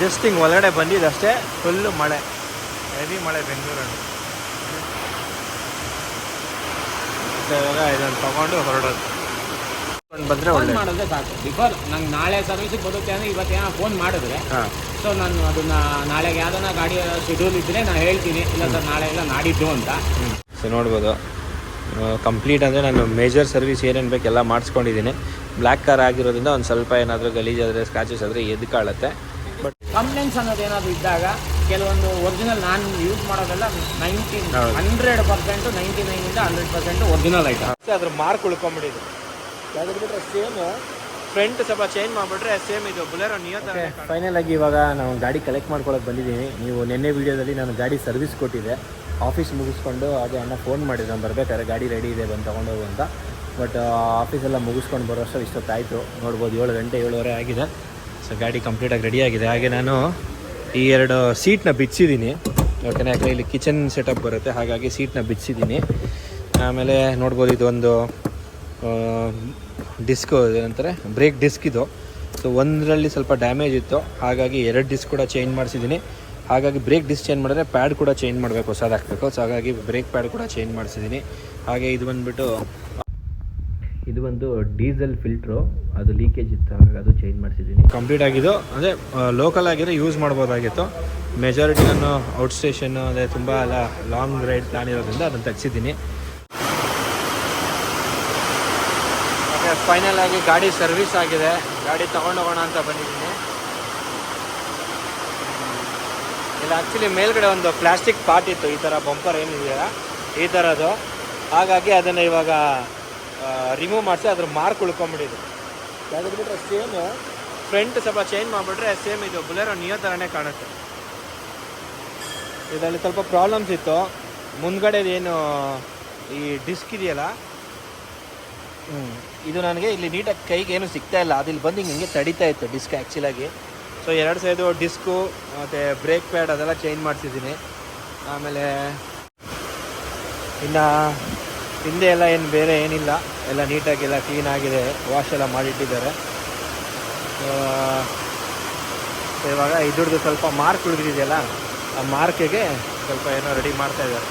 Just ಹಿಂಗೆ ಒಳಗಡೆ ಬಂದಿದ್ದಷ್ಟೇ full ಮಳೆ. ಹೆವಿ ಮಳೆ ಬೆಂಗಳೂರಲ್ಲಿ. ಇವಾಗ ಇದನ್ನು ತಗೊಂಡು ಹೊರಡೋದು. ಬಂದರೆ ಒಳ್ಳೆ ಮಾಡಿದ್ರೆ ಸಾಕು. ಬಿಫೋರ್ ನಂಗೆ ನಾಳೆ ಸರ್ವಿಸಿಗೆ ಬರುತ್ತೆ ಅಂದರೆ ಏನೋ ಫೋನ್ ಮಾಡಿದ್ರೆ ಹಾಂ. ಸೊ ನಾನು ಅದನ್ನ ನಾಳೆಗೆ ಯಾವ್ದಾನ ಗಾಡಿ ಶೆಡ್ಯೂಲ್ ಇದ್ದರೆ ನಾನು ಹೇಳ್ತೀನಿ. ಇಲ್ಲ ಸರ್ ನಾಳೆ ಇಲ್ಲ ನಾಡಿದ್ದು ಅಂತ. ಸೊ ನೋಡ್ಬೋದು. ಕಂಪ್ಲೀಟ್ ಅಂದರೆ ನಾನು ಮೇಜರ್ ಸರ್ವಿಸ್ ಏನೇನು ಬೇಕೆಲ್ಲ ಎಲ್ಲ ಮಾಡಿಸ್ಕೊಂಡಿದ್ದೀನಿ. ಬ್ಲ್ಯಾಕ್ ಕಾರ್ ಆಗಿರೋದ್ರಿಂದ ಒಂದು ಸ್ವಲ್ಪ ಏನಾದರೂ ಗಲೀಜಾದರೆ ಸ್ಕ್ರಾಚಸ್ ಆದರೆ ಎದ್ದು ಕಾಳುತ್ತೆ ಬಟ್ ಕಂಪ್ಲೇಂಟ್ಸ್ ಅನ್ನೋದು ಏನಾದರೂ ಇದ್ದಾಗ ಕೆಲವೊಂದು ಒರಿಜಿನಲ್ ನಾನು ಯೂಸ್ ಮಾಡೋದೆಲ್ಲ ನೈಂಟಿ. ಹಂಡ್ರೆಡ್ ಪರ್ಸೆಂಟ್ ನೈಂಟಿ ನೈನಿಂದ ಹಂಡ್ರೆಡ್ ಪರ್ಸೆಂಟ್ ಒರಿಜಿನಲ್ ಐಟಮ್ ಅದ್ರ ಮಾರ್ಕ್ ಉಳ್ಕೊಂಬಿಟ್ಟಿದೆ. ಅದ್ರ ಬಿಟ್ಟರೆ ಸೇಮ್ ಫ್ರಂಟ್ ಸ್ವಲ್ಪ ಚೇಂಜ್ ಮಾಡಿಬಿಟ್ರೆ ಸೇಮ್ ಇದು ಬುಲೆರೋ ನಿಯೋ ಫೈನಲ್ ಆಗಿ ಇವಾಗ ನಾವು ಗಾಡಿ ಕಲೆಕ್ಟ್ ಮಾಡ್ಕೊಳಕ್ಕೆ ಬಂದಿದ್ದೀನಿ ನೀವು ನಿನ್ನೆ ವಿಡಿಯೋದಲ್ಲಿ ನಾನು ಗಾಡಿ ಸರ್ವಿಸ್ ಕೊಟ್ಟಿದ್ದೆ. ಆಫೀಸ್ ಮುಗಿಸ್ಕೊಂಡು ಅದೇ ಅಣ್ಣ ಫೋನ್ ಮಾಡಿದ್ರು. ನಾನು ಬರ್ಬೇಕಾದ್ರೆ ಗಾಡಿ ರೆಡಿ ಇದೆ ಬಂದು ತೊಗೊಂಡೋಗು ಅಂತ. ಬಟ್ ಆಫೀಸೆಲ್ಲ ಮುಗಿಸ್ಕೊಂಡು ಬರೋಷ್ಟು ಇಷ್ಟೊತ್ತಾಯಿತು. ನೋಡ್ಬೋದು ಏಳು ಗಂಟೆ ಏಳುವರೆ ಆಗಿದೆ. ಸೊ ಗಾಡಿ ಕಂಪ್ಲೀಟಾಗಿ ರೆಡಿ ಆಗಿದೆ. ಹಾಗೆ ನಾನು ಈ ಎರಡು ಸೀಟ್ನ ಬಿಚ್ಚಿದ್ದೀನಿ. ಯಾಕೆಂದರೆ ಯಾಕಂದರೆ ಇಲ್ಲಿ ಕಿಚನ್ ಸೆಟಪ್ ಬರುತ್ತೆ. ಹಾಗಾಗಿ ಸೀಟ್ನ ಬಿಚ್ಚಿದ್ದೀನಿ. ಆಮೇಲೆ ನೋಡ್ಬೋದು ಇದೊಂದು ಡಿಸ್ಕ್ ಏನಂತಾರೆ? ಬ್ರೇಕ್ ಡಿಸ್ಕ್ ಇದು. ಸೊ ಒಂದರಲ್ಲಿ ಸ್ವಲ್ಪ ಡ್ಯಾಮೇಜ್ ಇತ್ತು. ಹಾಗಾಗಿ ಎರಡು ಡಿಸ್ಕ್ ಕೂಡ ಚೇಂಜ್ ಮಾಡಿಸಿದ್ದೀನಿ. ಹಾಗಾಗಿ ಬ್ರೇಕ್ ಡಿಸ್ಕ್ ಚೇಂಜ್ ಮಾಡಿದ್ರೆ ಪ್ಯಾಡ್ ಕೂಡ ಚೇಂಜ್ ಮಾಡಬೇಕು. ಹೊಸದಾಗಬೇಕು ಸೊ ಹಾಗಾಗಿ ಬ್ರೇಕ್ ಪ್ಯಾಡ್ ಕೂಡ ಚೇಂಜ್ ಮಾಡಿಸಿದ್ದೀನಿ. ಹಾಗೆ ಇದು ಬಂದುಬಿಟ್ಟು ಇದು ಒಂದು ಡೀಸೆಲ್ ಫಿಲ್ಟ್ರು. ಅದು ಲೀಕೇಜ್ ಇತ್ತು ಹಾಗಾಗಿ ಅದು ಚೇಂಜ್ ಮಾಡಿಸಿದ್ದೀನಿ. ಕಂಪ್ಲೀಟ್ ಆಗಿದ್ದು ಅಂದರೆ ಲೋಕಲ್ ಆಗಿದ್ರೆ ಯೂಸ್ ಮಾಡ್ಬೋದಾಗಿತ್ತು. ಮೆಜಾರಿಟಿ ನಾನು ಔಟ್ ಸ್ಟೇಷನ್ ಅಂದರೆ ತುಂಬ ಎಲ್ಲ ಲಾಂಗ್ ರೈಡ್ ಪ್ಲಾನ್ ಇರೋದ್ರಿಂದ ಅದನ್ನು ತೆಗ್ಸಿದ್ದೀನಿ. ಫೈನಲ್ ಆಗಿ ಗಾಡಿ ಸರ್ವಿಸ್ ಆಗಿದೆ. ಗಾಡಿ ತಗೊಂಡೋಗೋಣ ಅಂತ ಬಂದಿದ್ದೀನಿ. ಇಲ್ಲ ಆ್ಯಕ್ಚುಲಿ ಮೇಲ್ಗಡೆ ಒಂದು ಪ್ಲಾಸ್ಟಿಕ್ ಪಾರ್ಟ್ ಇತ್ತು. ಈ ಥರ ಬಂಪರ್ ಏನಿದೆಯಲ್ಲ ಈ ಥರದ್ದು ಹಾಗಾಗಿ ಅದನ್ನು ಇವಾಗ ರಿಮೂವ್ ಮಾಡಿಸಿ ಅದ್ರ ಮಾರ್ಕ್ ಉಳ್ಕೊಂಬಿಟ್ಟಿದ್ದು ಯಾಕಂದ್ರೆ ಬಿಟ್ಟರೆ ಸೇಮ್ ಫ್ರಂಟ್ ಸ್ವಲ್ಪ ಚೇಂಜ್ ಮಾಡಿಬಿಟ್ರೆ ಸೇಮ್ ಇದು ಬುಲೆರೋ ನಿಯೋ ಥರನೇ ಕಾಣುತ್ತೆ. ಇದರಲ್ಲಿ ಸ್ವಲ್ಪ ಪ್ರಾಬ್ಲಮ್ಸ್ ಇತ್ತು. ಮುಂದ್ಗಡೆ ಏನು ಈ ಡಿಸ್ಕ್ ಇದೆಯಲ್ಲ? ಹ್ಞೂ ಇದು ನನಗೆ ಇಲ್ಲಿ ನೀಟಾಗಿ ಕೈಗೆ ಏನು ಸಿಗ್ತಾ ಇಲ್ಲ. ಅದಿಲ್ಲಿ ಬಂದು ಹಿಂಗೆ ಹಿಂಗೆ ತಡಿತಾ ಇತ್ತು ಡಿಸ್ಕ್ ಆ್ಯಕ್ಚುಲಾಗಿ ಸೊ ಎರಡು ಸೈಡು ಡಿಸ್ಕು ಮತ್ತು ಬ್ರೇಕ್ ಪ್ಯಾಡ್ ಅದೆಲ್ಲ ಚೇಂಜ್ ಮಾಡಿಸಿದ್ದೀನಿ. ಆಮೇಲೆ ಇನ್ನು ಹಿಂದೆ ಎಲ್ಲ ಏನು ಬೇರೆ ಏನಿಲ್ಲ, ಎಲ್ಲ ನೀಟಾಗಿ ಎಲ್ಲ ಕ್ಲೀನ್ ಆಗಿದೆ ವಾಶ್ ಎಲ್ಲ ಮಾಡಿಟ್ಟಿದ್ದಾರೆ. ಇವಾಗ ಇದ್ರದ್ದು ಸ್ವಲ್ಪ ಮಾರ್ಕ್ ಉಳಿದಿದೆಯಲ್ಲ, ಆ ಮಾರ್ಕಿಗೆ ಸ್ವಲ್ಪ ಏನೋ ರೆಡಿ ಮಾಡ್ತಾ ಇದ್ದಾರೆ.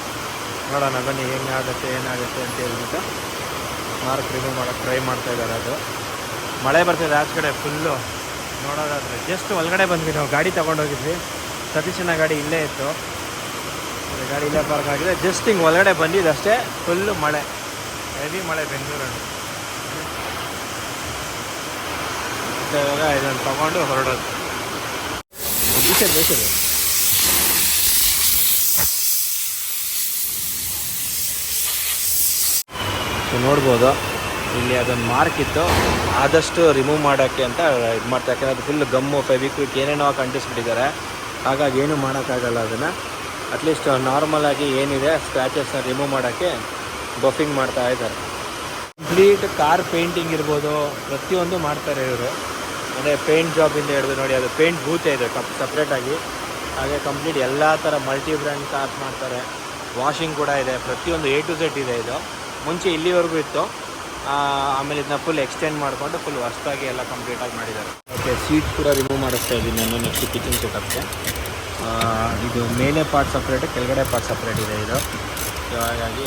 ನೋಡೋಣ, ಬನ್ನಿ ಹೆಂಗಾಗುತ್ತೆ ಏನಾಗುತ್ತೆ ಅಂತ ಹೇಳ್ಬಿಟ್ಟು ಮಾರ್ಕ್ ರಿಮೂವ್ ಮಾಡೋಕ್ಕೆ ಟ್ರೈ ಮಾಡ್ತಾ ಇದ್ದಾರೆ ಅದು. ಮಳೆ ಬರ್ತಿದೆ ಆಚೆ ಕಡೆ ಫುಲ್ಲು ನೋಡೋದಾದರೆ ಜಸ್ಟ್ ಒಳಗಡೆ ಬಂದ್ವಿ ನಾವು, ಗಾಡಿ ತೊಗೊಂಡೋಗಿದ್ವಿ. ಸತೀಶನ ಗಾಡಿ ಇಲ್ಲೇ ಇತ್ತು. ಗಾಡಿ ಇಲ್ಲೇ ಪಾರ್ಕ್ ಆಗಿದೆ. ಜಸ್ಟ್ ಹಿಂಗೆ ಒಳಗಡೆ ಬಂದಿದ್ದಷ್ಟೇ ಫುಲ್ಲು ಮಳೆ. ಹೆವಿ ಮಳೆ ಬೆಂಗಳೂರಲ್ಲಿ. ಇವಾಗ ಇದನ್ನು ತಗೊಂಡು ಹೊರಡೋದು. ಬೇಸರಿ ಬೇಸರಿ ನೋಡ್ಬೋದು. ಇಲ್ಲಿ ಅದೊಂದು ಮಾರ್ಕ್ ಇತ್ತು. ಆದಷ್ಟು ರಿಮೂವ್ ಮಾಡೋಕ್ಕೆ ಅಂತ ಇದು ಮಾಡ್ತಾ ಯಾಕಂದರೆ ಅದು ಫುಲ್ ಗಮ್ಮು ಫೆವಿಕ್ವಿಕ್ ಏನೇನೋ ಕಂಟಿಸ್ಬಿಟ್ಟಿದ್ದಾರೆ ಹಾಗಾಗಿ ಏನು ಮಾಡೋಕ್ಕಾಗಲ್ಲ ಅದನ್ನು. ಅಟ್ಲೀಸ್ಟ್ ನಾರ್ಮಲ್ ಆಗಿ ಏನಿದೆ ಸ್ಕ್ರ್ಯಾಚಸ್ನ ರಿಮೂವ್ ಮಾಡೋಕ್ಕೆ ಬಫಿಂಗ್ ಮಾಡ್ತಾ ಇದ್ದಾರೆ. ಕಂಪ್ಲೀಟ್ ಕಾರ್ ಪೇಂಟಿಂಗ್ ಇರ್ಬೋದು, ಪ್ರತಿಯೊಂದು ಮಾಡ್ತಾರೆ ಇವರು. ಅಂದರೆ ಪೇಂಟ್ ಜಾಬಿಂದ ಹಿಡಿದು ನೋಡಿ, ಅದು ಪೇಂಟ್ ಬೂತೆ ಇದೆ ಕಪ್ ಸಪ್ರೇಟಾಗಿ ಹಾಗೆ ಕಂಪ್ಲೀಟ್ ಎಲ್ಲ ಥರ ಮಲ್ಟಿ ಬ್ರ್ಯಾಂಡ್ ಕಾರ್ ಮಾಡ್ತಾರೆ. ವಾಷಿಂಗ್ ಕೂಡ ಇದೆ, ಪ್ರತಿಯೊಂದು ಎ ಟು ಝೆಡ್ ಇದೆ ಇದು. ಮುಂಚೆ ಇಲ್ಲಿವರೆಗೂ ಇತ್ತು. ಆಮೇಲೆ ಇದನ್ನ ಫುಲ್ ಎಕ್ಸ್ಟೆಂಡ್ ಮಾಡಿಕೊಂಡು ಫುಲ್ ಹೊಸದಾಗಿ ಎಲ್ಲ ಕಂಪ್ಲೀಟಾಗಿ ಮಾಡಿದ್ದಾರೆ. ಓಕೆ ಸೀಟ್ ಕೂಡ ರಿಮೂವ್ ಮಾಡಿಸ್ತಾ ಇದ್ದೀನಿ ನಾನು ನೆಕ್ಸ್ಟ್ ಕಿಚನ್ ಸೆಟಪ್ಗೆ ಇದು ಮೇಲೆ ಪಾರ್ಟ್ ಸಪ್ರೇಟ್ ಕೆಳಗಡೆ ಪಾರ್ಟ್ ಸಪ್ರೇಟ್ ಇದೆ ಇದು. ಸೊ ಹಾಗಾಗಿ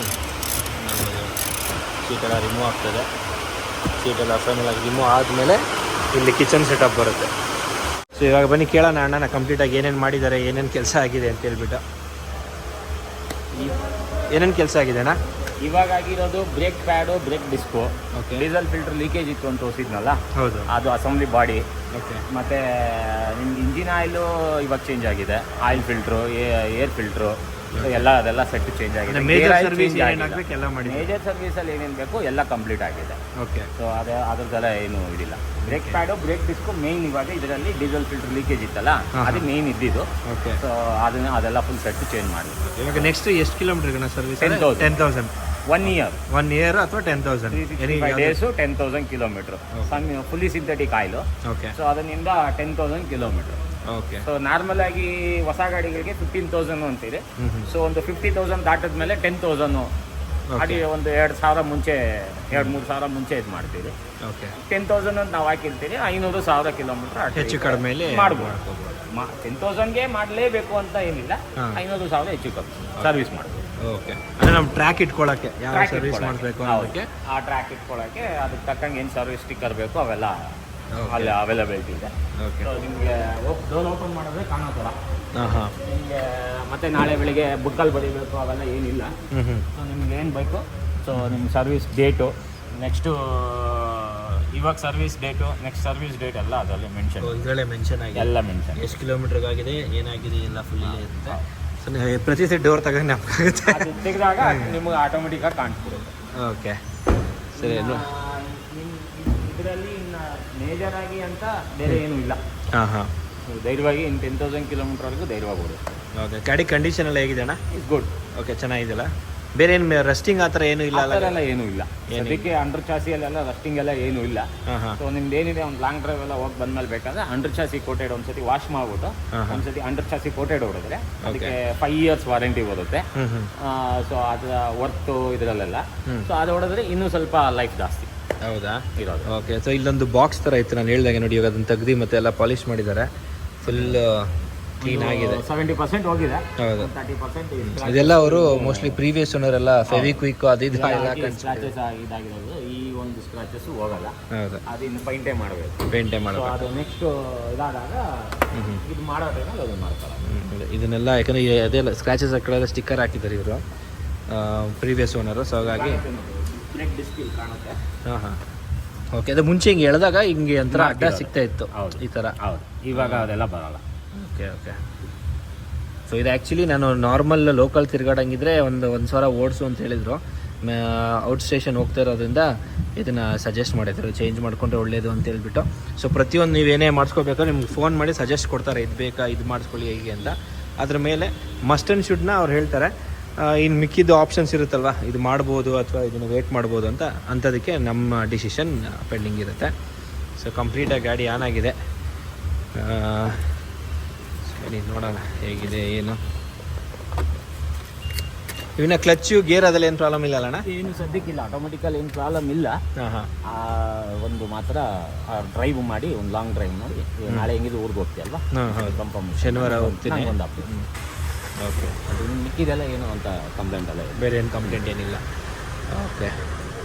ಸೀಟೆಲ್ಲ ರಿಮೂವ್ ಆಗ್ತದೆ. ಸೀಟೆಲ್ಲ ಫೈನಲ್ ಆಗಿ ರಿಮೂವ್ ಆದಮೇಲೆ ಇಲ್ಲಿ ಕಿಚನ್ ಸೆಟಪ್ ಬರುತ್ತೆ. ಸೊ ಇವಾಗ ಬನ್ನಿ, ಕೇಳೋಣ ಅಣ್ಣನ ಕಂಪ್ಲೀಟಾಗಿ ಏನೇನು ಮಾಡಿದ್ದಾರೆ, ಏನೇನು ಕೆಲಸ ಆಗಿದೆ ಅಂತ ಹೇಳ್ಬಿಟ್ಟು. ಏನೇನು ಕೆಲಸ ಆಗಿದೆ ಅಣ್ಣ ಇವಾಗ ಆಗಿರೋದು brake pad brake disc diesel filter leakage ಇತ್ತು ಅಂತ ತೋರಿಸಿದ್ನಲ್ಲ? ಹೌದು. ಅದು ಅಸೆಂಬ್ಲಿ ಬಾಡಿ ಮತ್ತೆ ನಿಮ್ಗೆ ಇಂಜಿನ್ ಆಯಿಲು ಇವಾಗ ಚೇಂಜ್ ಆಗಿದೆ. ಆಯಿಲ್ ಫಿಲ್ಟ್ರು ಏರ್ ಫಿಲ್ಟ್ರು ಎಲ್ಲ ಅದೆಲ್ಲ ಸೆಟ್ ಚೇಂಜ್ ಆಗಿದೆ. ಮೇಜರ್ ಸರ್ವಿಸ್ ಅಲ್ಲಿ ಏನೇನು ಬೇಕು ಎಲ್ಲ ಕಂಪ್ಲೀಟ್ ಆಗಿದೆ. ಓಕೆ ಸೊ ಅದೇ ಅದ್ರದ್ದೆಲ್ಲ ಏನು ಇದಿಲ್ಲ. Brake pad brake disc main ಇವಾಗ ಇದರಲ್ಲಿ ಡೀಸೆಲ್ ಫಿಲ್ಟರ್ ಲೀಕೇಜ್ ಇತ್ತಲ್ಲ? ಅದು ಮೇನ್ ಇದ್ದಿದ್ದು. ಓಕೆ ಸೊ ಅದನ್ನ ಅದೆಲ್ಲ ಫುಲ್ ಸೆಟ್ ಚೇಂಜ್ ಮಾಡಿದ್ರು. ಇವಾಗ ನೆಕ್ಸ್ಟ್ ಎಷ್ಟು kilometre service 10,000. Ten thousand one year one year ಅಥವಾ ten thousand days ten thousand kilometre ಸಣ್ಣ fully synthetic oil okay so ಅದರಿಂದ ten thousand kilometre okay so normal ಆಗಿ ಹೊಸ ಗಾಡಿಗಳಿಗೆ ಫಿಫ್ಟೀನ್ ತೌಸಂಡ್ ಅಂತಿದೆ. ಸೊ ಒಂದು ಫಿಫ್ಟಿ ತೌಸಂಡ್ ದಾಟದ ಮೇಲೆ ಟೆನ್ ತೌಸಂಡ್ ಗಾಡಿ ಒಂದು ಎರಡು ಸಾವಿರ ಮುಂಚೆ ಎರಡು ಮೂರು ಸಾವಿರ ಮುಂಚೆ ಇದು ಮಾಡ್ತೀವಿ. ಓಕೆ ಟೆನ್ ತೌಸಂಡ್ ಅಂತ ನಾವು ಹಾಕಿರ್ತೀವಿ ಐನೂರು ಸಾವಿರ ಕಿಲೋಮೀಟರ್ ಹೆಚ್ಚು ಕಡಿಮೆ ಮಾಡ್ಬೋದು. ಟೆನ್ ತೌಸಂಡ್ಗೆ ಮಾಡಲೇಬೇಕು ಅಂತ ಏನಿಲ್ಲ. ಐನೂರು ಸಾವಿರ ಹೆಚ್ಚು ಕಮ್ಮಿ ಸರ್ವಿಸ್ ಮಾಡ್ಬೋದು. ಓಕೆ. ಅಂದರೆ ನಮ್ಮ ಟ್ರ್ಯಾಕ್ ಇಟ್ಕೊಳ್ಳೋಕ್ಕೆ ಯಾವ Track ಸರ್ವಿಸ್ ಇಟ್ಕೊಳ್ಳೋಕೆ. ಮಾಡಬೇಕು ಹೌದು. ಅನ್ನೋದಕ್ಕೆ? ಆ ಟ್ರ್ಯಾಕ್ ಇಟ್ಕೊಳ್ಳೋಕೆ ಅದಕ್ಕೆ ತಕ್ಕಂಗೆ ಏನು ಸರ್ವಿಸ್ ಸ್ಟಿಕ್ಕರ್ ಬೇಕು ಅವೆಲ್ಲ Okay. ಅಲ್ಲಿ ಅವೈಲಬಿಲಿಟಿ ಇದೆ. ಓಕೆ. ಸೊ ನಿಮಗೆ ಡೋರ್ ಓಪನ್ ಮಾಡಿದ್ರೆ ಕಾಣೋ ಥರ ಹಾಂ ಹಾಂ ನಿಮಗೆ ಮತ್ತೆ ನಾಳೆ ಬೆಳಿಗ್ಗೆ ಬುಕ್ಕಲ್ಲಿ ಬಡಿಬೇಕು ಅವೆಲ್ಲ ಏನಿಲ್ಲ. ಹ್ಞೂ ಹ್ಞೂ ಸೊ ನಿಮ್ಗೆ ಏನು ಬೇಕು? ಸೊ ನಿಮ್ಮ ಸರ್ವಿಸ್ ಡೇಟು ನೆಕ್ಸ್ಟು ಇವಾಗ service date next service date ಎಲ್ಲ ಅದರಲ್ಲಿ ಮೆನ್ಷನ್ ಇದರಲ್ಲೇ ಮೆನ್ಷನ್ ಆಗಿದೆ ಎಲ್ಲ ಮೆನ್ಷನ್ ಎಷ್ಟು ಕಿಲೋಮೀಟರ್ಗೆ ಆಗಿದೆ ಏನಾಗಿದೆ ಎಲ್ಲ ಫುಲ್ ಇರುತ್ತೆ. ಸೊ ನೀವು ಪ್ರತಿ ಸೆಟ್ ಡೋರ್ ತಗೊಂಡು ನಮ್ಗಾಗುತ್ತೆ ಅದು ತೆಗೆದಾಗ ನಿಮಗೆ ಆಟೋಮೆಟಿಕ್ಕಾಗಿ ಕಾಣಿಸ್ಬಿಡುತ್ತೆ. ಓಕೆ. ಸರಿ ಇದರಲ್ಲಿ ಇನ್ನು ಮೇಜರ್ ಆಗಿ ಅಂತ ಬೇರೆ ಏನೂ ಇಲ್ಲ. ಹಾಂ ಹಾಂ. ಧೈರ್ಯವಾಗಿ ಇನ್ನು ಟೆನ್ ತೌಸಂಡ್ ಕಿಲೋಮೀಟರ್ವರೆಗೂ ಧೈರ್ಯವಾಗಿ ಓಕೆ ಗಾಡಿ ಕಂಡೀಷನ್ ಎಲ್ಲ ಹೇಗಿದೆ ಅಣ್ಣ? ಇಟ್ಸ್ ಗುಡ್ ಓಕೆ ಚೆನ್ನಾಗಿದೆಯಲ್ಲ? ಬೇರೆ ಏನು ರಸ್ಟಿಂಗ್ ಆ ಥರ ಏನೂ ಇಲ್ಲ ಅಲ್ಲ? ಎಲ್ಲ ಏನೂ ಇಲ್ಲ. ಅದಕ್ಕೆ ಅಂಡರ್ ಚಾಸಿಯಲ್ಲೆಲ್ಲ ರಸ್ಟಿಂಗ್ ಎಲ್ಲ ಏನು ಇಲ್ಲ. ಸೊ ನಿಮ್ದು ಏನಿದೆ? ಒಂದು ಲಾಂಗ್ ಡ್ರೈವ್ ಎಲ್ಲ ಹೋಗಿ ಬಂದ್ಮೇಲೆ ಬೇಕಾದ್ರೆ ಅಂಡರ್ ಚಾಸಿ ಕೋಟೆಡ್ ಒಂದ್ಸತಿ ವಾಶ್ ಮಾಡ್ಬಿಟ್ಟು ಒಂದ್ಸತಿ ಅಂಡರ್ ಚಾಸಿ ಕೋಟೆಡ್ ಹೊಡೆದ್ರೆ ಅದಕ್ಕೆ ಫೈವ್ ಇಯರ್ಸ್ ವಾರಂಟಿ ಬರುತ್ತೆ. ಸೊ ಅದರ ವರ್ತು ಇದರಲ್ಲೆಲ್ಲ. ಸೊ ಅದು ಹೊಡೆದ್ರೆ ಇನ್ನೂ ಸ್ವಲ್ಪ ಲೈಫ್ ಜಾಸ್ತಿ ಹೌದಾ? ಇರೋದು. ಓಕೆ ಸೊ ಇಲ್ಲೊಂದು ಬಾಕ್ಸ್ ತರ ಇತ್ತು ನಾನು ಹೇಳ್ದಾಗೆ ನೋಡಿ ಇವಾಗ ಅದನ್ನು ತೆಗ್ದು ಮತ್ತೆ ಎಲ್ಲ ಪಾಲಿಶ್ ಮಾಡಿದ್ದಾರೆ. ಫುಲ್ ಕ್ಲೀನ್ ಆಗಿದೆ. ಸೆವೆಂಟಿ ಪರ್ಸೆಂಟ್ ಹೋಗಿದೆ. ಹೌದು. ತರ್ಟಿ ಪರ್ಸೆಂಟ್ ಇದೆಲ್ಲ ಅವರು ಮೋಸ್ಟ್ಲಿ ಪ್ರೀವಿಯಸ್ ಓನರ್ ಎಲ್ಲ ಫೆವಿ ಕ್ವಿಕ್ ಅದು ಇದು ಸ್ಕ್ರಾಚಸ್ ಇದಾಗಿರೋದು. ಈ ಒಂದು ಸ್ಕ್ರಾಚಸ್ ಹೋಗಲ್ಲ. ಹೌದು. ಅದು ಇನ್ನು ಪೈಂಟೇ ಮಾಡಬೇಕು. ಪೇಂಟೇ ಮಾಡಬೇಕು. ಅದು ನೆಕ್ಸ್ಟ್ ಇದಾದಾಗ ಇದು ಮಾಡೋ ಟೈಮಲ್ಲಿ ಅದನ್ನು ಮಾಡ್ತಾರೆ. ಇದನ್ನೆಲ್ಲ ಯಾಕಂದರೆ ಅದೆಲ್ಲ ಸ್ಕ್ರಾಚಸ್ ಹಾಕೊಳ್ಳೋದು ಸ್ಟಿಕ್ಕರ್ ಹಾಕಿದ್ದಾರೆ ಇವರು. ಪ್ರೀವಿಯಸ್ ಓನರು ಸೊ ಹಾಗಾಗಿ ಕಾಣುತ್ತೆ ಹಾಂ ಹಾಂ ಓಕೆ ಅದು ಮುಂಚೆ ಹಿಂಗೆ ಎಳೆದಾಗ ಹಿಂಗೆ ಒಂಥರ ಅಡ್ಡ. ಸಿಗ್ತಾ ಇತ್ತು. ಈ ಥರ ಹೌದು. ಇವಾಗ ಅದೆಲ್ಲ ಬರಲ್ಲ. ಓಕೆ ಓಕೆ ಸೊ ಇದು ಆ್ಯಕ್ಚುಲಿ ನಾನು ನಾರ್ಮಲ್ ಲೋಕಲ್ ತಿರ್ಗಾಡಂಗಿದ್ರೆ ಒಂದು ಒಂದು ಸಾವಿರ ಓಡಿಸು ಅಂತ ಹೇಳಿದರು. ಔಟ್ ಸ್ಟೇಷನ್ ಹೋಗ್ತಾ ಇರೋದ್ರಿಂದ ಇದನ್ನು ಸಜೆಸ್ಟ್ ಮಾಡಿದ್ರು. ಚೇಂಜ್ ಮಾಡಿಕೊಂಡ್ರೆ ಒಳ್ಳೇದು ಅಂತ ಹೇಳ್ಬಿಟ್ಟು. ಸೊ ಪ್ರತಿಯೊಂದು ನೀವೇನೇ ಮಾಡಿಸ್ಕೋಬೇಕಾದ್ರೆ ನಿಮ್ಗೆ ಫೋನ್ ಮಾಡಿ ಸಜೆಸ್ಟ್ ಕೊಡ್ತಾರೆ. ಇದು ಬೇಕಾ, ಇದು ಮಾಡಿಸ್ಕೊಳ್ಳಿ, ಹೇಗೆ ಅಂತ. ಅದ್ರ ಮೇಲೆ ಮಸ್ಟ್ ಆ್ಯಂಡ್ ಶುಡ್ನ ಅವ್ರು ಹೇಳ್ತಾರೆ. ಇನ್ನು ಮಿಕ್ಕಿದ್ದು ಆಪ್ಷನ್ಸ್ ಇರುತ್ತಲ್ವ? ಇದು ಮಾಡ್ಬೋದು ಅಥವಾ ಇದನ್ನು ವೇಟ್ ಮಾಡ್ಬೋದು ಅಂತ ಅಂಥದಕ್ಕೆ ನಮ್ಮ ಡಿಸಿಷನ್ ಪೆಂಡಿಂಗ್ ಇರುತ್ತೆ. ಸೊ ಕಂಪ್ಲೀಟಾಗಿ ಗಾಡಿ ಆನ್ ಆಗಿದೆ. ಸರಿ ನೋಡೋಣ ಹೇಗಿದೆ ಏನು? ಇವನ್ನ ಕ್ಲಚ್ಚು ಗೇರ್ ಅದೆಲ್ಲ ಏನು ಪ್ರಾಬ್ಲಮ್ ಇಲ್ಲ ಅಣ್ಣ? ಏನು ಸದ್ಯಕ್ಕಿಲ್ಲ ಆಟೋಮೆಟಿಕಲ್ ಏನು ಪ್ರಾಬ್ಲಮ್ ಇಲ್ಲ. ಆ, ಒಂದು ಮಾತ್ರ ಡ್ರೈವ್ ಮಾಡಿ ಒಂದು ಲಾಂಗ್ ಡ್ರೈವ್ ಮಾಡಿ ಇವಾಗ ನಾಳೆ ಹೆಂಗಿದ್ರು ಊರಿಗೆ ಹೋಗ್ತೀಯಲ್ವಾ ಅಲ್ವಾ? ಹೌದು ಶನಿವಾರ ಹೋಗ್ತೀನಿ. ಒಂದು ಅಪ್ಡೇಟ್ ಓಕೆ ಅದು ಮಿಕ್ಕಿದೆಲ್ಲ ಏನು ಅಂತ ಕಂಪ್ಲೇಂಟ್ ಅಲ್ಲ ಬೇರೆ ಏನು ಕಂಪ್ಲೇಂಟ್ ಏನಿಲ್ಲ. ಓಕೆ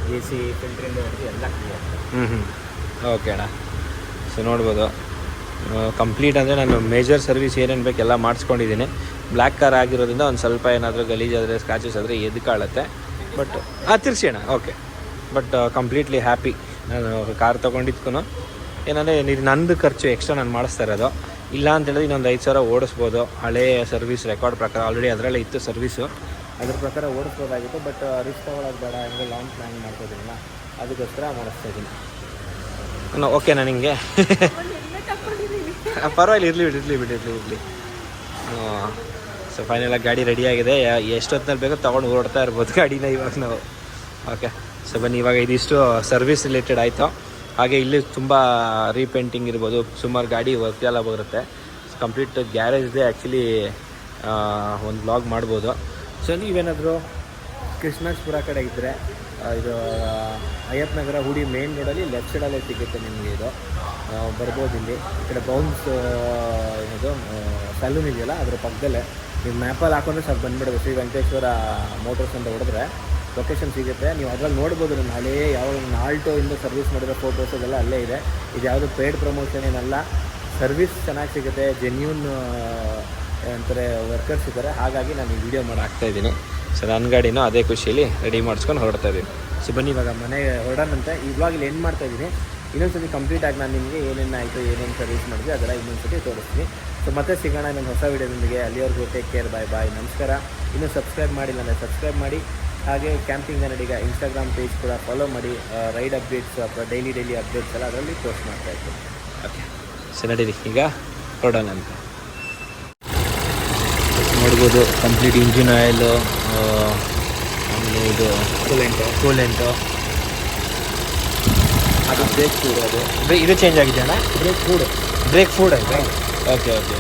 ಎ ಸಿ ಫಿಲ್ಟ್ರಿಂದ ಎಲ್ಲ ಕ್ಲಿಯರ್ ಹ್ಞೂ ಹ್ಞೂ ಓಕೆ ಅಣ್ಣ. ಸೊ ನೋಡ್ಬೋದು. ಕಂಪ್ಲೀಟ್ ಅಂದರೆ ನಾನು ಮೇಜರ್ ಸರ್ವಿಸ್ ಏನೇನು ಬೇಕು ಎಲ್ಲ ಮಾಡಿಸ್ಕೊಂಡಿದ್ದೀನಿ. ಬ್ಲ್ಯಾಕ್ ಕಾರ್ ಆಗಿರೋದ್ರಿಂದ ಒಂದು ಸ್ವಲ್ಪ ಏನಾದರೂ ಗಲೀಜಾದರೆ ಸ್ಕ್ರಾಚಸ್ ಆದರೆ ಎದ್ದು ಕಾಳುತ್ತೆ ಬಟ್ ಆ, ತಿರ್ಸಿ ಅಣ್ಣ ಓಕೆ ಬಟ್ ಕಂಪ್ಲೀಟ್ಲಿ ಹ್ಯಾಪಿ ನಾನು ಕಾರ್ ತೊಗೊಂಡಿದ್ಕೂ ಏನಂದರೆ ಇದು ನಂದು ಖರ್ಚು ಎಕ್ಸ್ಟ್ರಾ ನಾನು ಮಾಡಿಸ್ತಾ ಇರೋದು. ಇಲ್ಲ ಅಂತ ಹೇಳಿದ್ರೆ ಇನ್ನೊಂದು ಐದು ಸಾವಿರ ಓಡಿಸ್ಬೋದು. ಹಳೆಯ ಸರ್ವಿಸ್ ರೆಕಾರ್ಡ್ ಪ್ರಕಾರ ಆಲ್ರೆಡಿ ಅದರಲ್ಲೇ ಇತ್ತು ಸರ್ವಿಸು ಅದ್ರ ಪ್ರಕಾರ ಓಡಿಸ್ಬೋದಾಗಿತ್ತು ಬಟ್ ರಿಸ್ಕ್ ತೊಗೊಳೋದು ಬೇಡ, ಹಂಗೆ ಲಾಂಗ್ ಪ್ಲ್ಯಾನ್ ಮಾಡ್ಕೋದಿಲ್ಲ ಅದಕ್ಕೋಸ್ಕರ ಮಾಡಿಸ್ತಾ ಇದ್ದೀನಿ. ಓಕೆ ನಾನು ನಿಮಗೆ ಪರವಾಗಿಲ್ಲ, ಇರಲಿ ಬಿಡಿ ಇರಲಿ ಬಿಡಿ, ಇರಲಿ ಇರಲಿ. ಸೊ ಫೈನಲಾಗಿ ಗಾಡಿ ರೆಡಿಯಾಗಿದೆ ಎಷ್ಟೊತ್ತಿನಲ್ಲಿ ಬೇಕೋ ತೊಗೊಂಡು ಓಡ್ತಾ ಇರ್ಬೋದು ಗಾಡಿನ ಇವಾಗ ನಾವು. ಓಕೆ ಸೊ ಬನ್ನಿ, ಇವಾಗ ಇದಿಷ್ಟು ಸರ್ವಿಸ್ ರಿಲೇಟೆಡ್ ಆಯಿತು. ಹಾಗೆ ಇಲ್ಲಿ ತುಂಬ ರೀಪೇಂಟಿಂಗ್ ಇರ್ಬೋದು. ಸುಮಾರು ಗಾಡಿ ವರ್ಕ್ ಎಲ್ಲ ಬರುತ್ತೆ. ಕಂಪ್ಲೀಟ್ ಗ್ಯಾರೇಜ್ ಇದೆ ಆ್ಯಕ್ಚುಲಿ ಒಂದು ಬ್ಲಾಗ್ ಮಾಡ್ಬೋದು. ಸೊ ನೀವೇನಾದರೂ ಕೃಷ್ಣಾಜ್ಪುರ ಕಡೆ ಇದ್ದರೆ ಇದು ಅಯ್ಯಪ್ಪ ನಗರ ಹುಡಿ ಮೇನ್ ರೋಡಲ್ಲಿ ಲೆಫ್ಟ್ ಸೈಡಲ್ಲೇ ಸಿಗುತ್ತೆ ನಿಮಗೆ ಇದು. ಬರ್ಬೋದು ಇಲ್ಲಿ. ಈ ಕಡೆ ಬೌನ್ಸ್ ಏನದು ಸಲೂನ್ ಇದೆಯಲ್ಲ, ಅದ್ರ ಪಕ್ಕದಲ್ಲೇ. ನೀವು ಮ್ಯಾಪಲ್ಲಿ ಹಾಕೊಂಡ್ರೆ ಸರ್ ಬಂದ್ಬಿಡೋದು ಶ್ರೀ ವೆಂಕಟೇಶ್ವರ ಮೋಟರ್ಸ್ ಅಂತ ಹೊಡೆದ್ರೆ ಲೊಕೇಶನ್ ಸಿಗುತ್ತೆ. ನೀವು ಅದ್ರಲ್ಲಿ ನೋಡ್ಬೋದು ನನ್ನ ಹಳೇ ಯಾವ ಇಂದ ಸರ್ವಿಸ್ ಮಾಡಿರೋ ಫೋಟೋಸ್ ಅದೆಲ್ಲ ಅಲ್ಲೇ ಇದೆ. ಇದು ಯಾವುದು ಪೇಡ್ ಪ್ರಮೋಷನ್ ಏನಲ್ಲ. ಸರ್ವಿಸ್ ಚೆನ್ನಾಗಿ ಸಿಗುತ್ತೆ. ಜೆನ್ಯೂನ್ ಅಂತಾರೆ ವರ್ಕರ್ಸ್ ಇದ್ದಾರೆ. ಹಾಗಾಗಿ ನಾನು ಈ ವಿಡಿಯೋ ಮಾಡಿ ಹಾಕ್ತಾ ಇದ್ದೀನಿ. ಸೊ ನನ್ನ ಗಾಡಿನೂ ಅದೇ ಖುಷಿಯಲ್ಲಿ ರೆಡಿ ಮಾಡಿಸ್ಕೊಂಡು ಹೊರಡ್ತಾ ಇದ್ದೀನಿ. ಸೊ ಬನ್ನಿ ಇವಾಗ ಮನೆಗೆ ಹೊರಡೋಣಂತೆ. ಈ ಬ್ಲಾಗಲ್ಲಿ ಎಂಡ್ ಮಾಡ್ತಾ ಇದ್ದೀನಿ. ಇನ್ನೊಂದ್ಸತಿ ಕಂಪ್ಲೀಟ್ ಆಗಿ ನಾನು ನಿಮಗೆ ಏನೇನು ಆಯಿತು, ಏನೇನು ಸರ್ವಿಸ್ ಮಾಡಿದ್ವಿ, ಅದೆಲ್ಲ ಇನ್ನೊಂದ್ಸತಿ ತೋರಿಸ್ತೀನಿ. ಸೊ ಮತ್ತೆ ಸಿಗೋಣ ನನ್ನ ಹೊಸ ವಿಡಿಯೋದೊಂದಿಗೆ ಅಲ್ಲಿವರೆಗೂ ಟೇಕ್ ಕೇರ್ ಬಾಯ್ ಬಾಯ್ ನಮಸ್ಕಾರ. ಇನ್ನೂ ಸಬ್ಸ್ಕ್ರೈಬ್ ಮಾಡಿಲ್ಲ ಅಂದರೆ ಸಬ್ಸ್ಕ್ರೈಬ್ ಮಾಡಿ. ಹಾಗೆ ಕ್ಯಾಂಪಿಂಗ್ ಕನ್ನಡಿಗ ಇನ್ಸ್ಟಾಗ್ರಾಮ್ ಪೇಜ್ ಕೂಡ ಫಾಲೋ ಮಾಡಿ. ರೈಡ್ ಅಪ್ಡೇಟ್ಸ್ ಅಥವಾ ಡೈಲಿ ಡೈಲಿ ಅಪ್ಡೇಟ್ಸ್ ಎಲ್ಲ ಅದರಲ್ಲಿ ಪೋಸ್ಟ್ ಮಾಡ್ತಾ ಇತ್ತು ಓಕೆ ಸರಿ ನಡೀರಿ. ಈಗ ಹೊರಡೋಣ ಅಂತ. ನೋಡ್ಬೋದು ಕಂಪ್ಲೀಟ್ ಇಂಜಿನ್ ಆಯಿಲು ಆಮೇಲೆ ಇದು ಕೂಲೆಂಟು ಕೂಲೆಂಟು ಅದು ಬ್ರೇಕ್ ಫುಡ್ ಅದು. ಇದು ಚೇಂಜ್ ಆಗಿದೆ ಅಣ್ಣ ಬ್ರೇಕ್ ಫುಡ್ ಬ್ರೇಕ್ ಫೂಡ್ ಆಯಿತಾ okay okay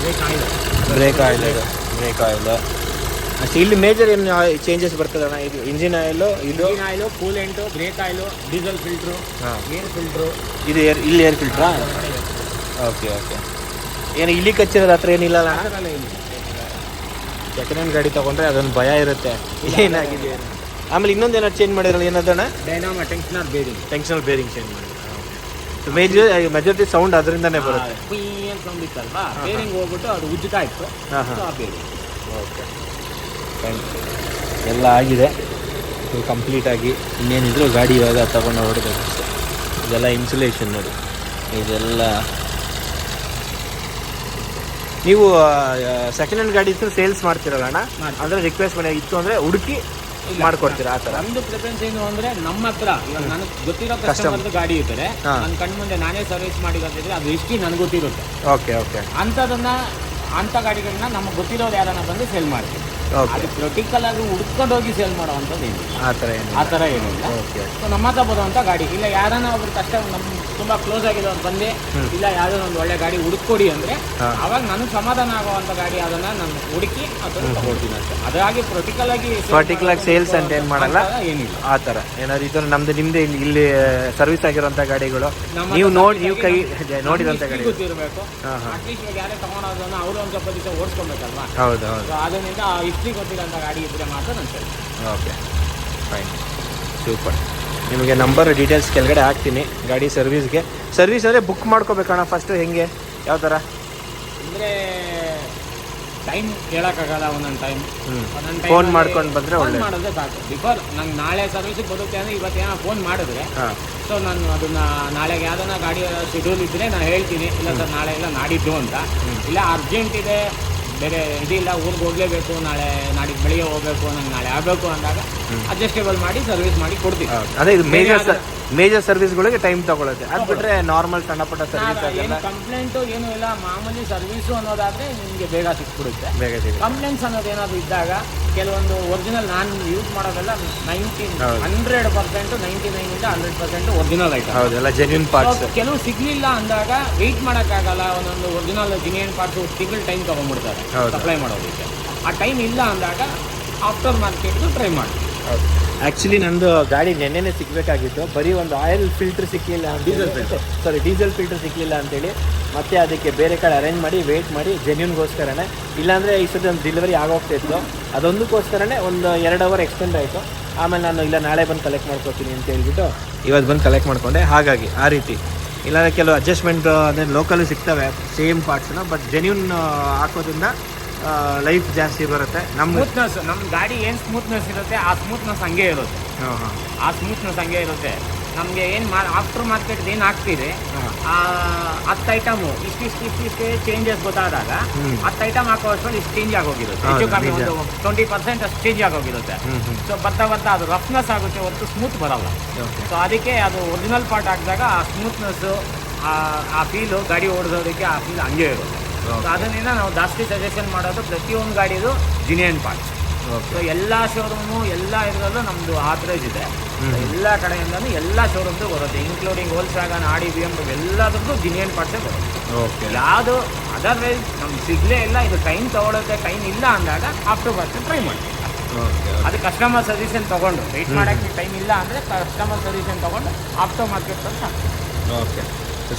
brake oil brake oil ಇದು ಬ್ರೇಕ್ ಆಯಿಲ್ ಅಷ್ಟೇ ಇಲ್ಲಿ ಮೇಜರ್ ಏನು ಚೇಂಜಸ್ ಬರ್ತದಣ್ಣ ಇದು ಇಂಜಿನ್ ಆಯಿಲು ಇದು? Engine oil coolant brake oil diesel filter ಹಾಂ. ಏರ್ ಫಿಲ್ಟ್ರು ಇದು ಏರ್ ಇಲ್ಲಿ ಏರ್ ಫಿಲ್ಟ್ರಾ ಓಕೆ ಓಕೆ ಏನು ಇಲ್ಲಿ ಕಚ್ಚಿರೋದು ಹತ್ರ ಏನಿಲ್ಲ ಅಣ್ಣ? ಸೆಕೆಂಡ್ ಹ್ಯಾಂಡ್ ಗಾಡಿ ತೊಗೊಂಡ್ರೆ ಅದೊಂದು ಭಯ ಇರುತ್ತೆ. ಏನಾಗಿದೆ? ಏನು. ಆಮೇಲೆ ಇನ್ನೊಂದು ಏನಾದ್ರು ಚೇಂಜ್ ಮಾಡಿದ್ರಲ್ಲ ಏನದಣ್ಣ dynamo tensioner bearing tensioner bearing change ಮಾಡಿ ಮೇಜರ್ ಮೆಜಾರಿಟಿ ಸೌಂಡ್ ಅದರಿಂದನೇ ಬರುತ್ತೆ. ಏನು ಸೌಂಡ್ ಇತ್ತಲ್ವಾ? ಬೇರಿಂಗ್ ಹೋಗ್ಬಿಟ್ಟು ಅದು ಉಜ್ಜುತ್ತಾ ಇತ್ತು. ಓಕೆ ಎಲ್ಲ ಆಗಿದೆ. ಇದು ಕಂಪ್ಲೀಟ್ ಆಗಿ ಇನ್ನೇನಿದ್ರು ಗಾಡಿ ಇವಾಗ ತಗೊಂಡು ಹೊರಡಬೇಕು ಇದೆಲ್ಲ ಇನ್ಸುಲೇಷನ್ ನೋಡಿ ಇದೆಲ್ಲ ನೀವು ಸೆಕೆಂಡ್ ಹ್ಯಾಂಡ್ ಗಾಡಿ ಸೇಲ್ಸ್ ಮಾಡ್ತಿರಲ್ಲ ಅಣ್ಣ. ಅಂದರೆ ರಿಕ್ವೆಸ್ಟ್ ಮಾಡಿ ಇತ್ತು ಅಂದರೆ ಹುಡುಕಿ ಮಾಡ್ಕೊಡ್ತೀರಾ ಆ ಥರ ನಮ್ದು ಪ್ರಿಫರೆನ್ಸ್ ಏನು ಅಂದ್ರೆ ನಮ್ಮ ಹತ್ರ ಇವಾಗ ನನಗೆ ಗೊತ್ತಿರೋ ಕಸ್ಟಮರ್ ಕಸ್ಟಮರ್ದು ಗಾಡಿ ಇದ್ರೆ ಹಾ. ನನ್ನ ಕಣ್ ಮುಂದೆ ನಾನೇ ಸರ್ವಿಸ್ ಮಾಡಿರೋದಿದ್ರೆ ಅದು ಹಿಸ್ಟ್ರಿ ನನಗೆ ಗೊತ್ತಿರುತ್ತೆ. ಓಕೆ ಓಕೆ ಅಂಥದನ್ನ ಅಂಥ ಗಾಡಿಗಳನ್ನ ನಮಗೆ ಗೊತ್ತಿರೋರು ಯಾರನ್ನ ಬಂದು ಸೇಲ್ ಮಾಡ್ತೀವಿ. ಓಕೆ ಅದು ಕ್ರಿಟಿಕಲ್ ಆಗಿ ಹುಡ್ಕೊಂಡು ಹೋಗಿ ಸೇಲ್ ಮಾಡೋವಂಥದ್ದು ಏನಿಲ್ಲ. ಆ ಥರ ಏನು ಆ ಥರ ಏನಿಲ್ಲ. ಓಕೆ ಸೊ ನಮ್ಮ ಹತ್ರ ಬರುವಂಥ ಗಾಡಿ ಇಲ್ಲ ಯಾರನ್ನ ಒಬ್ರು ಕಷ್ಟ ನಮ್ಮ ತುಂಬ ಕ್ಲೋಸ್ ಆಗಿದೆ ಅಂತ ಬಂದೆ ಇಲ್ಲ ಯಾವುದೋ ಒಂದು ಒಳ್ಳೆ ಗಾಡಿ ಹುಡುಕೊಡಿ ಅಂದರೆ ಅವಾಗ ನನಗೆ ಸಮಾಧಾನ ಆಗುವಂಥ ಗಾಡಿ ಅದನ್ನ ನಾನು ಹುಡುಕಿ ಅದನ್ನು ತಗೊಳ್ತೀನಿ ಅಷ್ಟೇ ಅದಾಗಿ ಪ್ರೊಟಿಕಲ್ ಆಗಿ ಪರ್ಟಿಕ್ಯುಲರ್ ಆಗಿ ಸೇಲ್ಸ್ ಅಂತ ಏನ್ ಮಾಡಲ್ಲ? ಏನಿಲ್ಲ. ಆ ಥರ. ಏನಾದ್ರು ಇದು ನಮ್ದು ನಿಮ್ಮದೇ ಇಲ್ಲಿ ಇಲ್ಲಿ ಸರ್ವಿಸ್ ಆಗಿರೋಂಥ ಗಾಡಿಗಳು. ನೀವು ನೋಡಿ ನೀವು ಕೈ ನೋಡಿರೋಂಥ ಗಾಡಿ ಗೊತ್ತಿರಬೇಕು. ಅಟ್ಲೀಸ್ಟ್ ಇವಾಗ ಯಾರೇ ತಗೊಂಡೋದನ್ನ ಅವರು ಒಂದು ಸ್ವಲ್ಪ ದಿವಸ ಓಡಿಸ್ಕೊಬೇಕಲ್ವಾ? ಹೌದು ಹೌದು. ಅದರಿಂದ ಆ ಹಿಸ್ಟ್ರಿ ಗೊತ್ತಿರೋಂಥ ಗಾಡಿ ಇದ್ರೆ ಮಾತ್ರ ನಾನು ಸರಿ ಓಕೆ ಫೈನ್ ಸೂಪರ್ ನಿಮಗೆ ನಂಬರ್ ಡೀಟೇಲ್ಸ್ ಕೆಳಗಡೆ ಹಾಕ್ತೀನಿ ಗಾಡಿ ಸರ್ವಿಸ್ಗೆ ಸರ್ವಿಸ್ ಅಂದರೆ ಬುಕ್ ಮಾಡ್ಕೋಬೇಕಣ್ಣ ಫಸ್ಟು ಹೆಂಗೆ ಯಾವ ಥರ ಅಂದರೆ ಟೈಮ್ ಹೇಳೋಕ್ಕಾಗಲ್ಲ ಒಂದೊಂದು ಟೈಮ್ ಒಂದೊಂದು ಫೋನ್ ಮಾಡ್ಕೊಂಡು ಬಂದರೆ ಒಳ್ಳೆ ಮಾಡಿದ್ರೆ ಸಾಕು. ಬಿಫೋರ್ ನಂಗೆ ನಾಳೆ ಸರ್ವಿಸಿಗೆ ಬರುತ್ತೆ ಅಂದರೆ ಇವತ್ತೇನೋ ಫೋನ್ ಮಾಡಿದ್ರೆ ಸೊ ನಾನು ಅದನ್ನ ನಾಳೆಗೆ ಯಾವ್ದನ್ನ ಗಾಡಿ ಶೆಡ್ಯೂಲ್ ಇದ್ದರೆ ನಾನು ಹೇಳ್ತೀನಿ. ಇಲ್ಲ ಸರ್ ನಾಳೆ ಇಲ್ಲ ನಾಡಿದ್ದು ಅಂತ. ಇಲ್ಲ ಅರ್ಜೆಂಟ್ ಇದೆ ಬೇರೆ ಇದಿಲ್ಲ ಊರಿಗೆ ಹೋಗಲೇಬೇಕು ನಾಳೆ ನಾಡಿದ್ದು ಬೆಳಿಗ್ಗೆ ಹೋಗಬೇಕು ನಂಗೆ ನಾಳೆ ಆಗಬೇಕು ಅಂದಾಗ ಅಡ್ಜಸ್ಟೇಬಲ್ ಮಾಡಿ ಸರ್ವಿಸ್ ಮಾಡಿ ಕೊಡ್ತೀವಿ. ಅದೇ ಇದು ಮೇಜರ್ ಮೇಜರ್ ಸರ್ವಿಸ್ಗಳಿಗೆ ಟೈಮ್ ತಗೊಳ್ಳುತ್ತೆ ಅದು ಬಿಟ್ಟರೆ ನಾರ್ಮಲ್ ಸಣ್ಣ ಪುಟ್ಟ ಸರ್ವಿಸ್ ಏನು ಕಂಪ್ಲೇಂಟು ಏನೂ ಇಲ್ಲ. ಮಾಮೂಲಿ ಸರ್ವಿಸು ಅನ್ನೋದಾದ್ರೆ ನಿಮಗೆ ಬೇಗ ಸಿಕ್ಬಿಡುತ್ತೆ. ಬೇಗ ಸಿಗುತ್ತೆ. ಕಂಪ್ಲೇಂಟ್ಸ್ ಅನ್ನೋದು ಏನಾದ್ರೂ ಇದ್ದಾಗ ಕೆಲವೊಂದು ಒರಿಜಿನಲ್ ನಾನು ಯೂಸ್ ಮಾಡೋದೆಲ್ಲ ನೈಂಟಿ. ಹಂಡ್ರೆಡ್ ಪರ್ಸೆಂಟ್ ನೈಂಟಿ ಇಂದ ಹಂಡ್ರೆಡ್ ಪರ್ಸೆಂಟ್ ಒರಿಜಿನಲ್ ಐಟಮ್ ಹೌದೆಲ್ಲ ಜೆನ್ಯೂನ್ ಪಾರ್ಟ್ಸ್ ಕೆಲವು ಸಿಗ್ಲಿಲ್ಲ ಅಂದಾಗ ವೆಯ್ಟ್ ಮಾಡೋಕ್ಕಾಗಲ್ಲ. ಒಂದೊಂದು ಒರಿಜಿನಲ್ ಜೆನ್ಯೂನ್ ಪಾರ್ಟ್ಸ್ ತಿಂಗಳು ಟೈಮ್ ತೊಗೊಂಡ್ಬಿಡ್ತಾರೆ. ಸಪ್ಲೈ ಮಾಡೋದಕ್ಕೆ. ಆ ಟೈಮ್ ಇಲ್ಲ ಅಂದಾಗ ಆಫ್ಟರ್ ಮಾರ್ಕೆಟ್ದು ಟ್ರೈ ಮಾಡಿ. ಆ್ಯಕ್ಚುಲಿ ನಂದು ಗಾಡಿ ನೆನ್ನೆನೆ ಸಿಗಬೇಕಾಗಿತ್ತು. ಬರೀ ಒಂದು ಆಯಿಲ್ ಫಿಲ್ಟರ್ ಸಿಕ್ಕಲಿಲ್ಲ diesel filter sorry diesel filter ಸಿಕ್ಕಲಿಲ್ಲ ಅಂತೇಳಿ ಮತ್ತೆ ಅದಕ್ಕೆ ಬೇರೆ ಕಡೆ ಅರೇಂಜ್ ಮಾಡಿ ವೆಯ್ಟ್ ಮಾಡಿ ಜೆನ್ಯೂನ್ಗೋಸ್ಕರನೇ ಇಲ್ಲಾಂದರೆ ಈ ಸತಿ ಒಂದು ಡೆಲಿವರಿ ಆಗೋಗ್ತಿತ್ತು ಅದೊಂದಕ್ಕೋಸ್ಕರನೇ ಒಂದು ಎರಡು ಅವರ್ ಎಕ್ಸ್ಟೆಂಡ್ ಆಯಿತು. ಆಮೇಲೆ ನಾನು ಇಲ್ಲ ನಾಳೆ ಬಂದು ಕಲೆಕ್ಟ್ ಮಾಡ್ಕೊತೀನಿ ಅಂತ ಹೇಳ್ಬಿಟ್ಟು ಇವತ್ತು ಬಂದು ಕಲೆಕ್ಟ್ ಮಾಡಿಕೊಂಡೆ. ಹಾಗಾಗಿ ಆ ರೀತಿ. ಇಲ್ಲಾಂದರೆ ಕೆಲವು ಅಡ್ಜಸ್ಟ್ಮೆಂಟ್ ಅಂದರೆ ಲೋಕಲ್ ಸಿಗ್ತವೆ ಸೇಮ್ ಪಾರ್ಟ್ಸ್ನ ಬಟ್ ಜೆನ್ಯೂನ್ ಹಾಕೋದ್ರಿಂದ ಲೈಫ್ ಜಾಸ್ತಿ ಬರುತ್ತೆ. ನಮ್ಮ ಸ್ಮೂತ್ನೆಸ್ ನಮ್ಮ ಗಾಡಿ ಏನು ಸ್ಮೂತ್ನೆಸ್ ಇರುತ್ತೆ ಆ ಸ್ಮೂತ್ನೆಸ್ ಹಂಗೆ ಇರುತ್ತೆ. ಹಾಂ ಹಾಂ. ಆ ಸ್ಮೂತ್ನೆಸ್ ಹಂಗೆ ಇರುತ್ತೆ. ನಮಗೆ ಏನು ಮಾ ಆಫ್ಟರ್ ಮಾರ್ಕೆಟ್ ಏನು ಆಗ್ತಿದೆ ಆ ಹತ್ತು ಐಟಮು ಇಷ್ಟಿಷ್ಟು ಇಷ್ಟಿಷ್ಟೇ ಚೇಂಜಸ್ ಗೊತ್ತಾದಾಗ. ಹತ್ತು ಐಟಮ್ ಹಾಕೋ ಅಷ್ಟರಲ್ಲಿ ಇಷ್ಟು ಚೇಂಜ್ ಆಗೋಗಿರುತ್ತೆ. ಹೆಚ್ಚು ಕಮ್ಮಿ ಒಂದು ಟ್ವೆಂಟಿ ಪರ್ಸೆಂಟ್ ಅಷ್ಟು ಚೇಂಜ್ ಆಗೋಗಿರುತ್ತೆ. ಸೊ ಬರ್ತಾ ಬರ್ತಾ ಅದು ರಫ್ನೆಸ್ ಆಗುತ್ತೆ ಹೊರತು ಸ್ಮೂತ್ ಬರಲ್ಲ. ಸೊ ಅದಕ್ಕೆ ಅದು ಒರಿಜಿನಲ್ ಪಾರ್ಟ್ ಹಾಕಿದಾಗ ಆ ಸ್ಮೂತ್ನೆಸ್ಸು ಆ ಫೀಲು ಗಾಡಿ ಓಡಿಸೋದಕ್ಕೆ ಆ ಫೀಲ್ ಹಂಗೆ ಇರುತ್ತೆ. ಸೊ ಅದರಿಂದ ನಾವು ಜಾಸ್ತಿ ಸಜೆಷನ್ ಮಾಡೋದು ಪ್ರತಿಯೊಂದು ಗಾಡಿದು ಜಿನಿಯನ್ ಪಾರ್ಟ್ಸ್ ಓಕೆ ಸೊ ಎಲ್ಲ ಶೋರೂಮು ಎಲ್ಲ ಇದರಲ್ಲೂ ನಮ್ಮದು ಆಥರೈಸ್ ಇದೆ. ಎಲ್ಲ ಕಡೆಯಿಂದನೂ ಎಲ್ಲ ಶೋರೂಮ್ದು ಬರುತ್ತೆ. ಇನ್ಕ್ಲೂಡಿಂಗ್ ಹೋಲ್ಸಾಗನ್ ಆಡಿ ಬಿ ಎಂ ಎಲ್ಲದಕ್ಕೂ ಜಿನಿಯನ್ ಪಾರ್ಟ್ಸೇ ಬರುತ್ತೆ. ಓಕೆ ಯಾವುದು ಅದರ್ವೈಸ್ ನಮ್ಗೆ ಸಿಗಲೇ ಇಲ್ಲ. ಇದು ಟೈಮ್ ತೊಗೊಳುತ್ತೆ ಟೈಮ್ ಇಲ್ಲ ಅಂದಾಗ ಆಫ್ಟರ್ ಬರ್ತೀನಿ ಟ್ರೈ ಮಾಡ್ತೀವಿ. ಓಕೆ ಅದು ಕಸ್ಟಮರ್ ಸಜೆಷನ್ ತೊಗೊಂಡು. ವೆಯ್ಟ್ ಮಾಡೋಕ್ಕೆ ಟೈಮ್ ಇಲ್ಲ ಅಂದರೆ ಕಸ್ಟಮರ್ ಸಜೆಷನ್ ತೊಗೊಂಡು ಆಫ್ಟರ್ ಮಾರ್ಕೆಟ್ ಅಂತ ಓಕೆ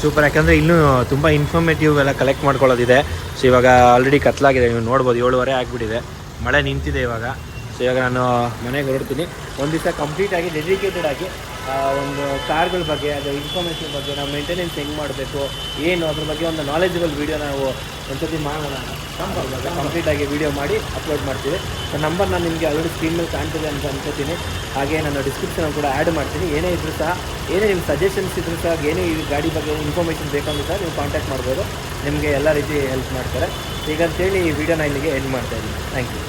ಸೂಪರ್ ಯಾಕಂದರೆ ಇನ್ನೂ ತುಂಬ ಇನ್ಫಾರ್ಮೇಟಿವ್ ಎಲ್ಲ ಕಲೆಕ್ಟ್ ಮಾಡ್ಕೊಳ್ಳೋದಿದೆ. ಸೊ ಇವಾಗ ಆಲ್ರೆಡಿ ಕತ್ಲಾಗಿದೆ. ನೀವು ನೋಡ್ಬೋದು ಏಳುವರೆ ಆಗಿಬಿಟ್ಟಿದೆ. ಮಳೆ ನಿಂತಿದೆ ಇವಾಗ. ಸೊ ಇವಾಗ ನಾನು ಮನೆಗೆ ಹೊರಡ್ತೀನಿ. ಒಂದು ದಿವಸ ಕಂಪ್ಲೀಟಾಗಿ ಡೆಡಿಕೇಟೆಡ್ ಆಗಿ ಒಂದು ಕಾರ್ಗಳ ಬಗ್ಗೆ ಅದರ ಇನ್ಫಾರ್ಮೇಷನ್ ಬಗ್ಗೆ ನಾವು ಮೇಂಟೆನೆನ್ಸ್ ಹೆಂಗೆ ಮಾಡಬೇಕು ಏನು ಅದ್ರ ಬಗ್ಗೆ ಒಂದು ನಾಲೆಜಬಲ್ ವೀಡಿಯೋ ನಾವು ಒಂದ್ಸತಿ ಮಾಡೋಣ. ಕಂಪ್ಲೀಟಾಗಿ ವೀಡಿಯೋ ಮಾಡಿ ಅಪ್ಲೋಡ್ ಮಾಡ್ತೀವಿ. ಸೊ ನಂಬರ್ ನಾನು ನಿಮಗೆ ಆಲ್ರೆಡಿ ಸ್ಕ್ರೀನ್ ಮೇಲೆ ಕಾಣ್ತಿದೆ ಅಂತ ಅನ್ಕೋತೀನಿ. ಹಾಗೆ ನಾನು ಡಿಸ್ಕ್ರಿಪ್ಷನ್ ಕೂಡ ಆ್ಯಡ್ ಮಾಡ್ತೀನಿ. ಏನೇ ಇದ್ರೂ ಸಹ, ಏನೇ ನಿಮ್ಮ ಸಜೆಷನ್ಸ್ ಇದ್ರೂ ಸಹ, ಏನೇ ಈ ಗಾಡಿ ಬಗ್ಗೆ ಇನ್ಫಾರ್ಮೇಷನ್ ಬೇಕಂದ್ರೂ ಸಹ ನೀವು ಕಾಂಟ್ಯಾಕ್ಟ್ ಮಾಡ್ಬೋದು. ನಿಮಗೆ ಎಲ್ಲ ರೀತಿ ಹೆಲ್ಪ್ ಮಾಡ್ತಾರೆ. ಈಗಂತೇಳಿ ಈ ವಿಡಿಯೋನ ಇಲ್ಲಿಗೆ ಎಂಡ್ ಮಾಡ್ತಾ ಇದ್ದೀನಿ. Thank you